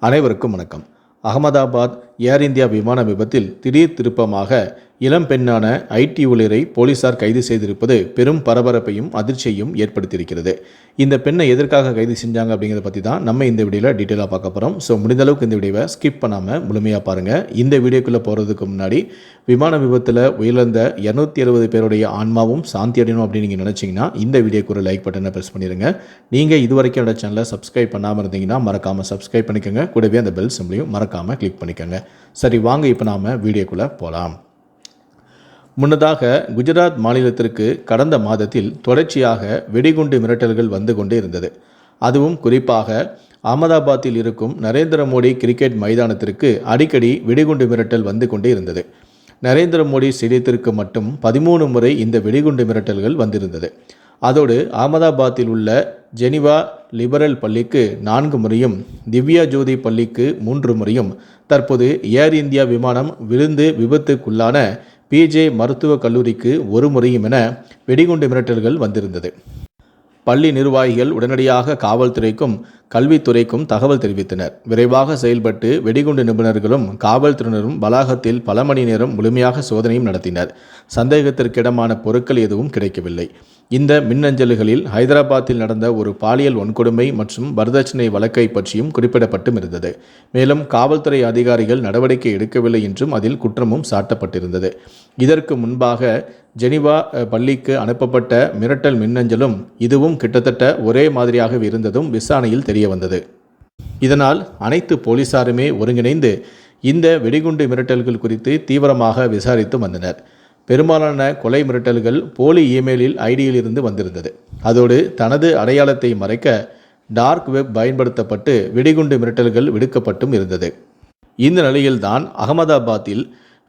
அனைவருக்கும் வணக்கம். அகமதாபாத் ஏர் இந்தியா விமான விபத்தில் திடீர் திருப்பமாக இளம் பெண்ணான ஐடி ஊழியரை போலீசார் கைது செய்திருப்பது பெரும் பரபரப்பையும் அதிர்ச்சியையும் ஏற்படுத்தியிருக்கிறது. இந்த பெண்ணை எதற்காக கைது செஞ்சாங்க அப்படிங்கிறத பற்றி தான் நம்ம இந்த வீடியோவில் டீட்டெயிலாக பார்க்க போகிறோம் ஸோ முடிந்த அளவுக்கு இந்த வீடியோவை ஸ்கிப் பண்ணாமல் முழுமையாக பாருங்கள் இந்த வீடியோக்குள்ளே போகிறதுக்கு முன்னாடி விமான விபத்தில் உயிரிழந்த இரநூத்தி அறுபது பேருடைய ஆன்மாவும் சாந்தி அடையணும் அப்படின்னு நீங்கள் நினச்சிங்கன்னா இந்த வீடியோக்கு ஒரு லைக் பட்டனை ப்ரெஸ் பண்ணிடுங்க நீங்கள் இது வரைக்கும் என்னோட சேனலை சப்ஸ்கிரைப் பண்ணாமல் இருந்தீங்கன்னா மறக்காமல் சப்ஸ்கிரைப் பண்ணிக்கோங்க. கூடவே அந்த பெல் சிம்லையும் மறக்காமல் கிளிக் பண்ணிக்கோங்க. சரி வாங்க இப்போ நாம் வீடியோக்குள்ளே போகலாம் முன்னதாக குஜராத் மாநிலத்திற்கு கடந்த மாதத்தில் தொடர்ச்சியாக வெடிகுண்டு மிரட்டல்கள் வந்து கொண்டே இருந்தது. அதுவும் குறிப்பாக அகமதாபாத்தில் இருக்கும் நரேந்திர மோடி கிரிக்கெட் மைதானத்திற்கு அடிக்கடி வெடிகுண்டு மிரட்டல் வந்து கொண்டே இருந்தது. நரேந்திர மோடி ஸ்டேடியத்திற்கு மட்டும் பதிமூணு முறை இந்த வெடிகுண்டு மிரட்டல்கள் வந்திருந்தது. அதோடு அகமதாபாத்தில் உள்ள ஜெனிவா லிபரல் பள்ளிக்கு நான்கு முறையும் திவ்யா ஜோதி பள்ளிக்கு மூன்று முறையும் தற்போது ஏர் இந்தியா விமானம் விழுந்து விபத்துக்குள்ளான பிஜே மருத்துவக் கல்லூரிக்கு ஒரு முறையும் என வெடிகுண்டு மிரட்டல்கள் வந்திருந்தது. பள்ளி நிர்வாகிகள் உடனடியாக காவல்துறைக்கும் கல்வித்துறைக்கும் தகவல் தெரிவித்தனர். விரைவாக செயல்பட்டு வெடிகுண்டு நிபுணர்களும் காவல்துறையினரும் வளாகத்தில் பல மணி நேரம் முழுமையாக சோதனையும் நடத்தினர். சந்தேகத்திற்கிடமான பொருட்கள் எதுவும் கிடைக்கவில்லை. இந்த மின்னஞ்சல்களில் ஹைதராபாத்தில் நடந்த ஒரு பாலியல் வன்கொடுமை மற்றும் வரதட்சணை வழக்கை பற்றியும் குறிப்பிடப்பட்டும் இருந்தது. மேலும் காவல்துறை அதிகாரிகள் நடவடிக்கை எடுக்கவில்லை என்றும் அதில் குற்றமும் சாட்டப்பட்டிருந்தது. இதற்கு முன்பாக ஜெனிவா பள்ளிக்கு அனுப்பப்பட்ட மிரட்டல் மின்னஞ்சலும் இதுவும் கிட்டத்தட்ட ஒரே மாதிரியாக இருந்ததும் விசாரணையில் தெரிய வந்தது இதனால் அனைத்து போலீசாருமே ஒருங்கிணைந்து இந்த வெடிகுண்டு மிரட்டல்கள் குறித்து தீவிரமாக விசாரித்து வந்தனர். பெரும்பாலான கொலை மிரட்டல்கள் போலி இமெயிலில் ஐடியில் இருந்து வந்திருந்தது. அதோடு தனது அடையாளத்தை மறைக்க டார்க் வெப் பயன்படுத்தப்பட்டு வெடிகுண்டு மிரட்டல்கள் விடுக்கப்பட்டும் இருந்தது. இந்த நிலையில்தான் அகமதாபாத்தில்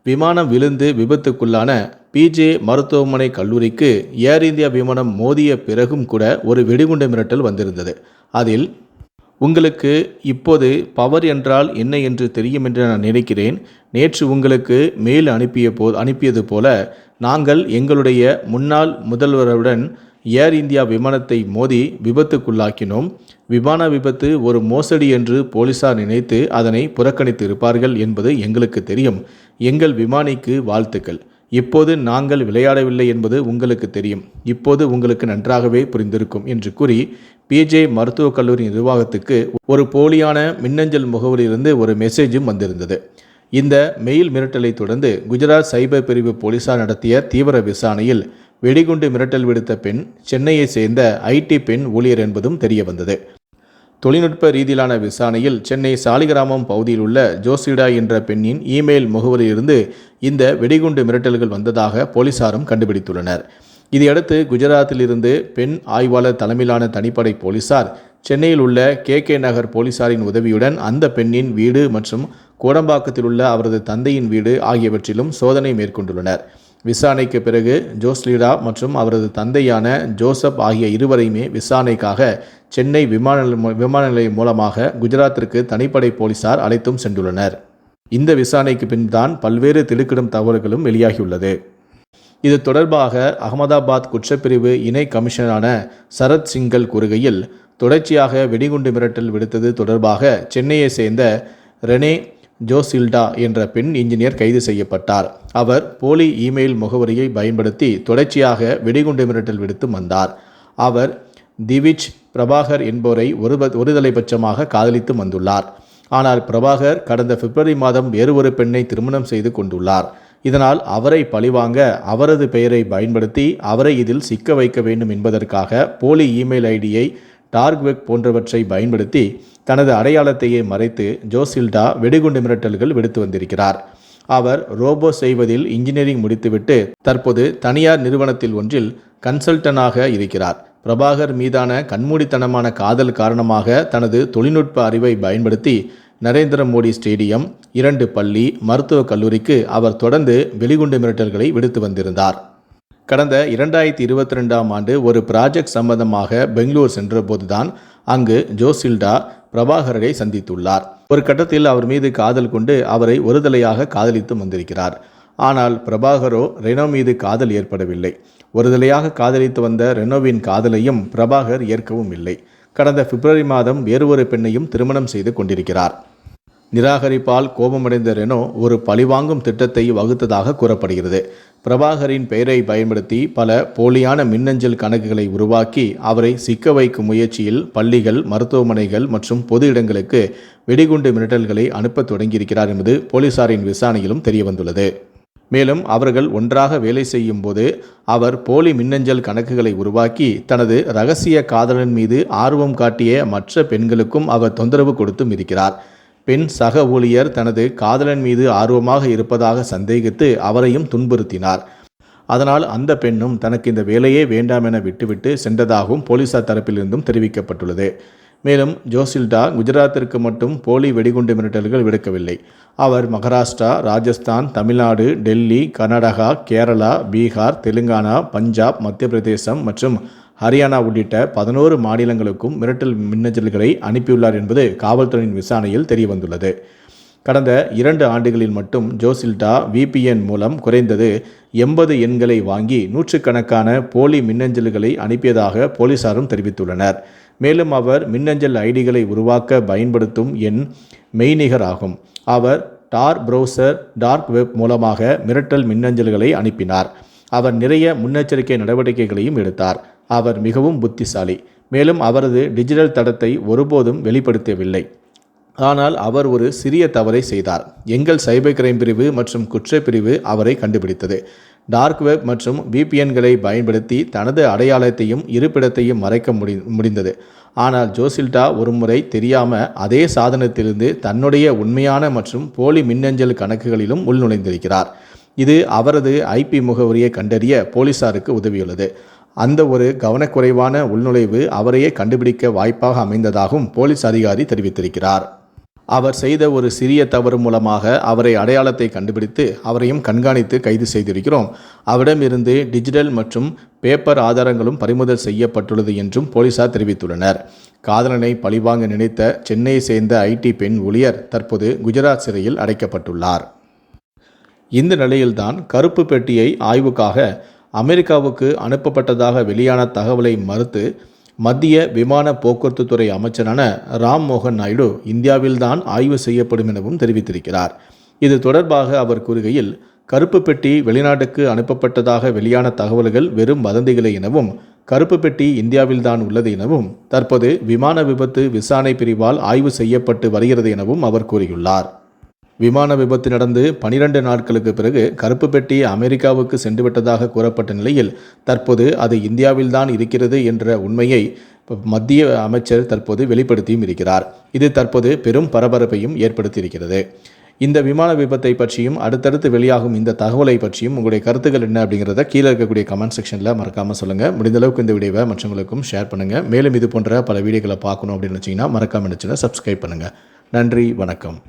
விமானம் விழுந்து விபத்துக்குள்ளான பிஜே மருத்துவமனை கல்லூரிக்கு ஏர் இந்தியா விமானம் மோதிய பிறகும் கூட ஒரு வெடிகுண்டு மிரட்டல் வந்திருந்தது. அதில் உங்களுக்கு இப்போது பவர் என்றால் என்ன என்று தெரியும் என்று நான் நினைக்கிறேன். நேற்று உங்களுக்கு மேல் அனுப்பிய போ அனுப்பியது போல நாங்கள் எங்களுடைய முன்னாள் முதல்வருடன் ஏர் இந்தியா விமானத்தை மோதி விபத்துக்குள்ளாக்கினோம். விமான விபத்து ஒரு மோசடி என்று போலீசார் நினைத்து அதனை புறக்கணித்து இருப்பார்கள் என்பது எங்களுக்கு தெரியும். எங்கள் விமானிக்கு வாழ்த்துக்கள். இப்போது நாங்கள் விளையாடவில்லை என்பது உங்களுக்கு தெரியும். இப்போது உங்களுக்கு நன்றாகவே புரிந்திருக்கும் என்று கூறி பிஜே மருத்துவக் கல்லூரி நிர்வாகத்துக்கு ஒரு போலியான மின்னஞ்சல் முகவரியிலிருந்து ஒரு மெசேஜும் வந்திருந்தது. இந்த மெயில் மிரட்டலை தொடர்ந்து குஜராத் சைபர் பிரிவு போலீசார் நடத்திய தீவிர விசாரணையில் வெடிகுண்டு மிரட்டல் விடுத்த பெண் சென்னையை சேர்ந்த ஐடி பெண் ஊழியர் என்பதும் தெரிய வந்தது தொழில்நுட்ப ரீதியிலான விசாரணையில் சென்னை சாலிகிராமம் பகுதியில் உள்ள ஜோசிடா என்ற பெண்ணின் இமெயில் முகவரியிலிருந்து இந்த வெடிகுண்டு மிரட்டல்கள் வந்ததாக போலீசாரும் கண்டுபிடித்துள்ளனர். இதையடுத்து குஜராத்தில் இருந்து பெண் ஆய்வாளர் தலைமையிலான தனிப்படை போலீசார் சென்னையில் உள்ள கே கே நகர் போலீசாரின் உதவியுடன் அந்த பெண்ணின் வீடு மற்றும் கோடம்பாக்கத்தில் உள்ள அவரது தந்தையின் வீடு ஆகியவற்றிலும் சோதனை மேற்கொண்டுள்ளனர். விசாரணைக்கு பிறகு ஜோஸ்லீடா மற்றும் அவரது தந்தையான ஜோசப் ஆகிய இருவரையுமே விசாரணைக்காக சென்னை விமான விமான நிலையம் மூலமாக குஜராத்திற்கு தனிப்படை போலீசார் அழைத்தும் சென்றுள்ளனர். இந்த விசாரணைக்கு பின்தான் பல்வேறு திடுக்கிடும் தகவல்களும் வெளியாகியுள்ளது. இது தொடர்பாக அகமதாபாத் குற்றப்பிரிவு இணை கமிஷனரான சரத் சிங்கல் கூறுகையில் தொடர்ச்சியாக வெடிகுண்டு மிரட்டல் விடுத்தது தொடர்பாக சென்னையை சேர்ந்த ரெனே ஜோசில்டா என்ற பெண் இன்ஜினியர் கைது செய்யப்பட்டார். அவர் போலி இமெயில் முகவரியை பயன்படுத்தி தொடர்ச்சியாக வெடிகுண்டு மிரட்டல் விடுத்து வந்தார். அவர் திவிச் பிரபாகர் என்பவரை ஒரு ஒருதலை பட்சமாக காதலித்து வந்துள்ளார். ஆனால் பிரபாகர் கடந்த பிப்ரவரி மாதம் வேறு ஒரு பெண்ணை திருமணம் செய்து கொண்டுள்ளார். இதனால் அவரை பழிவாங்க அவரது பெயரை பயன்படுத்தி அவரை இதில் சிக்க வைக்க வேண்டும் என்பதற்காக போலி இமெயில் ஐடியை டார்க் வெப் போன்றவற்றை பயன்படுத்தி தனது அடையாளத்தையே மறைத்து ஜோசில்டா வெடிகுண்டு மிரட்டல்கள் விடுத்து வந்திருக்கிறார். அவர் ரோபோ செய்வதில் இன்ஜினியரிங் முடித்துவிட்டு தற்போது தனியார் நிறுவனத்தில் ஒன்றில் கன்சல்டனாக இருக்கிறார். பிரபாகர் மீதான கண்மூடித்தனமான காதல் காரணமாக தனது தொழில்நுட்ப அறிவை பயன்படுத்தி நரேந்திர மோடி ஸ்டேடியம் இரண்டு பள்ளி மருத்துவக் கல்லூரிக்கு அவர் தொடர்ந்து வெடிகுண்டு மிரட்டல்களை விடுத்து வந்திருந்தார். கடந்த இரண்டாயிரத்தி இருபத்தி ரெண்டாம் ஆண்டு ஒரு ப்ராஜெக்ட் சம்பந்தமாக பெங்களூர் சென்றபோதுதான் அங்கு ஜோசில்டா பிரபாகரரை சந்தித்துள்ளார். ஒரு கட்டத்தில் அவர் மீது காதல் கொண்டு அவரை ஒருதலையாக காதலித்து வந்திருக்கிறார். ஆனால் பிரபாகரோ ரெனோ மீது காதல் ஏற்படவில்லை. ஒருதலையாக காதலித்து வந்த ரெனோவின் காதலையும் பிரபாகர் ஏற்கவும் இல்லை. கடந்த பிப்ரவரி மாதம் வேறு ஒரு பெண்ணையும் திருமணம் செய்து கொண்டிருக்கிறார். நிராகரிப்பால் கோபமடைந்த ரெனோ ஒரு பழிவாங்கும் திட்டத்தை வகுத்ததாக கூறப்படுகிறது. பிரபாகரின் பெயரை பயன்படுத்தி பல போலியான மின்னஞ்சல் கணக்குகளை உருவாக்கி அவரை சிக்க வைக்கும் முயற்சியில் பள்ளிகள் மருத்துவமனைகள் மற்றும் பொது இடங்களுக்கு வெடிகுண்டு மிரட்டல்களை அனுப்பத் தொடங்கியிருக்கிறார் என்பது போலீசாரின் விசாரணையிலும் தெரியவந்துள்ளது. மேலும் அவர்கள் ஒன்றாக வேலை செய்யும் போது அவர் போலி மின்னஞ்சல் கணக்குகளை உருவாக்கி தனது ரகசிய காதலன் மீது ஆர்வம் காட்டிய மற்ற பெண்களுக்கும் அவர் தொந்தரவு கொடுத்தும் இருக்கிறார். பெண் சக ஊழியர் தனது காதலன் மீது ஆர்வமாக இருப்பதாக சந்தேகித்து அவரையும் துன்புறுத்தினார். அதனால் அந்த பெண்ணும் தனக்கு இந்த வேலையே வேண்டாம் என விட்டுவிட்டு சென்றதாகவும் போலீசார் தரப்பிலிருந்தும் தெரிவிக்கப்பட்டுள்ளது. மேலும் ஜோசில்டா குஜராத்திற்கு மட்டும் போலி வெடிகுண்டு மிரட்டல்கள் விடுக்கவில்லை. அவர் மகாராஷ்டிரா ராஜஸ்தான் தமிழ்நாடு டெல்லி கர்நாடகா கேரளா பீகார் தெலுங்கானா பஞ்சாப் மத்திய பிரதேசம் மற்றும் ஹரியானா உள்ளிட்ட பதினோரு மாநிலங்களுக்கும் மிரட்டல் மின்னஞ்சல்களை அனுப்பியுள்ளார் என்பது காவல்துறையின் விசாரணையில் தெரியவந்துள்ளது. கடந்த இரண்டு ஆண்டுகளில் மட்டும் ஜோசில்டா விபிஎன் மூலம் குறைந்தது எண்பது எண்களை வாங்கி நூற்றுக்கணக்கான போலி மின்னஞ்சல்களை அனுப்பியதாக போலீசாரும் தெரிவித்துள்ளனர். மேலும் அவர் மின்னஞ்சல் ஐடிகளை உருவாக்க பயன்படுத்தும் எண் மெய்நிகர் ஆகும். அவர் டார் ப்ரௌசர் டார்க் வெப் மூலமாக மிரட்டல் மின்னஞ்சல்களை அனுப்பினார். அவர் நிறைய முன்னெச்சரிக்கை நடவடிக்கைகளையும் எடுத்தார். அவர் மிகவும் புத்திசாலி. மேலும் அவரது டிஜிட்டல் தடத்தை ஒருபோதும் வெளிப்படுத்தவில்லை. ஆனால் அவர் ஒரு சிறிய தவறை செய்தார். எங்கள் சைபர் கிரைம் பிரிவு மற்றும் குற்றப்பிரிவு அவரை கண்டுபிடித்தது. டார்க் வெப் மற்றும் விபிஎன்களை பயன்படுத்தி தனது அடையாளத்தையும் இருப்பிடத்தையும் மறைக்க முடி முடிந்தது. ஆனால் ஜோசில்டா ஒருமுறை தெரியாம அதே சாதனத்திலிருந்து தன்னுடைய உண்மையான மற்றும் போலி மின்னஞ்சல் கணக்குகளிலும் உள்நுழைந்திருக்கிறார். இது அவரது ஐபி முகவரியை கண்டறிய போலீசாருக்கு உதவியுள்ளது. அந்த ஒரு கவனக்குறைவான உள்நுழைவு அவரையே கண்டுபிடிக்க வாய்ப்பாக அமைந்ததாகவும் போலீஸ் அதிகாரி தெரிவித்திருக்கிறார். அவர் செய்த ஒரு சிறிய தவறு மூலமாக அவரை அடையாளத்தை கண்டுபிடித்து அவரையும் கண்காணித்து கைது செய்திருக்கிறோம். அவரிடமிருந்து டிஜிட்டல் மற்றும் பேப்பர் ஆதாரங்களும் பறிமுதல் செய்யப்பட்டுள்ளது என்றும் போலீசார் தெரிவித்துள்ளனர். காதலனை பழிவாங்க நினைத்த சென்னையை சேர்ந்த ஐடி பெண் ஊழியர் தற்போது குஜராத் சிறையில் அடைக்கப்பட்டுள்ளார். இந்த நிலையில்தான் கருப்பு பெட்டியை ஆய்வுக்காக அமெரிக்காவுக்கு அனுப்பப்பட்டதாக வெளியான தகவலை மறுத்து மத்திய விமான போக்குவரத்து துறை அமைச்சரான ராம் மோகன் நாயுடு இந்தியாவில்தான் ஆய்வு செய்யப்படும் எனவும் தெரிவித்திருக்கிறார். இது தொடர்பாக அவர் கூறுகையில் கருப்பு பெட்டி வெளிநாட்டுக்கு அனுப்பப்பட்டதாக வெளியான தகவல்கள் வெறும் வதந்திகளை எனவும் கருப்பு பெட்டி இந்தியாவில்தான் உள்ளது எனவும் தற்போது விமான விபத்து விசாரணை பிரிவால் ஆய்வு செய்யப்பட்டு வருகிறது எனவும் அவர் கூறியுள்ளார். விமான விபத்து நடந்து பனிரெண்டு நாட்களுக்கு பிறகு கருப்பு பெட்டி அமெரிக்காவுக்கு சென்றுவிட்டதாக கூறப்பட்ட நிலையில் தற்போது அது இந்தியாவில்தான் இருக்கிறது என்ற உண்மையை மத்திய அமைச்சர் தற்போது வெளிப்படுத்தியும் இருக்கிறார். இது தற்போது பெரும் பரபரப்பையும் ஏற்படுத்தியிருக்கிறது. இந்த விமான விபத்தை பற்றியும் அடுத்தடுத்து வெளியாகும் இந்த தகவலை பற்றியும் உங்களுடைய கருத்துக்கள் என்ன அப்படிங்கிறத கீழே இருக்கக்கூடிய கமெண்ட் செக்ஷனில் மறக்காமல் சொல்லுங்கள் முடிந்த அளவுக்கு இந்த வீடியோவை மற்றவங்களுக்கும் ஷேர் பண்ணுங்கள் மேலும் இது போன்ற பல வீடியோக்களை பார்க்கணும் அப்படின்னு வச்சிங்கன்னா மறக்காமல் நினச்சிங்கன்னா சப்ஸ்கிரைப் பண்ணுங்கள் நன்றி வணக்கம்.